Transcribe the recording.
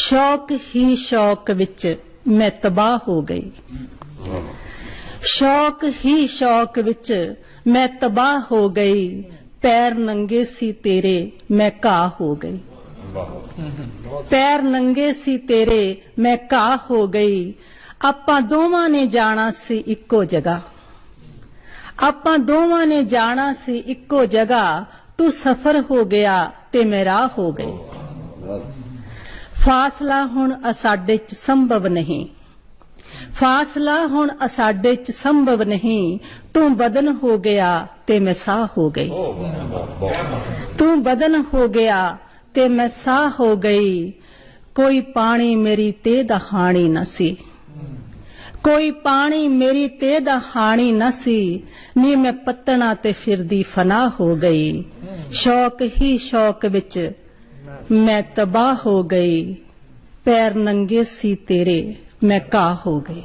ਸ਼ੌਕ ਹੀ ਸ਼ੌਕ ਵਿੱਚ ਮੈਂ ਤਬਾਹ ਹੋ ਗਈ। ਸ਼ੌਕ ਹੀ ਸ਼ੌਕ ਵਿੱਚ ਮੈਂ ਤਬਾਹ ਹੋ ਗਈ। ਪੈਰ ਨੰਗੇ ਸੀ ਤੇਰੇ, ਮੈਂ ਘਾਹ ਹੋ ਗਈ। ਪੈਰ ਨੰਗੇ ਸੀ ਤੇਰੇ, ਮੈਂ ਘਾਹ ਹੋ ਗਈ। ਆਪਾਂ ਦੋਵਾਂ ਨੇ ਜਾਣਾ ਸੀ ਇੱਕੋ ਜਗ੍ਹਾ। ਆਪਾਂ ਦੋਵਾਂ ਨੇ ਜਾਣਾ ਸੀ ਇੱਕੋ ਜਗ੍ਹਾ। ਤੂੰ ਸਫਰ ਹੋ ਗਿਆ ਤੇ ਮੈਂ ਰਾਹ ਹੋ ਗਈ। ਫਾਸਲਾ ਹੁਣ ਅਸਾਡੇ ਚ ਸੰਭਵ ਨਹੀਂ। ਫਾਸਲਾ ਹੁਣ ਅਸਾਡੇ ਚ ਸੰਭਵ ਨਹੀਂ। ਤੂੰ ਬਦਨ ਹੋ ਗਿਆ ਤੇ ਮੈਂ ਸਾਹ ਹੋ ਗਈ। ਤੂੰ ਬਦਨ ਹੋ ਗਿਆ ਤੇ ਮੈਂ ਸਾਹ ਹੋ ਗਈ। ਕੋਈ ਪਾਣੀ ਮੇਰੀ ਤੇ ਦਾ ਹਾਣੀ ਨਾ ਸੀ। ਕੋਈ ਪਾਣੀ ਮੇਰੀ ਤੇ ਦਾ ਹਾਣੀ ਨਾ ਸੀ। ਨੀ ਮੈਂ ਪੱਤਣਾ ਤੇ ਫਿਰਦੀ ਫਨਾ ਹੋ ਗਈ। ਸ਼ੌਕ ਹੀ ਸ਼ੌਕ ਵਿੱਚ ਮੈਂ ਤਬਾਹ ਹੋ ਗਈ। ਪੈਰ ਨੰਗੇ ਸੀ ਤੇਰੇ ਮੈਂ ਘਾਹ ਹੋ ਗਏ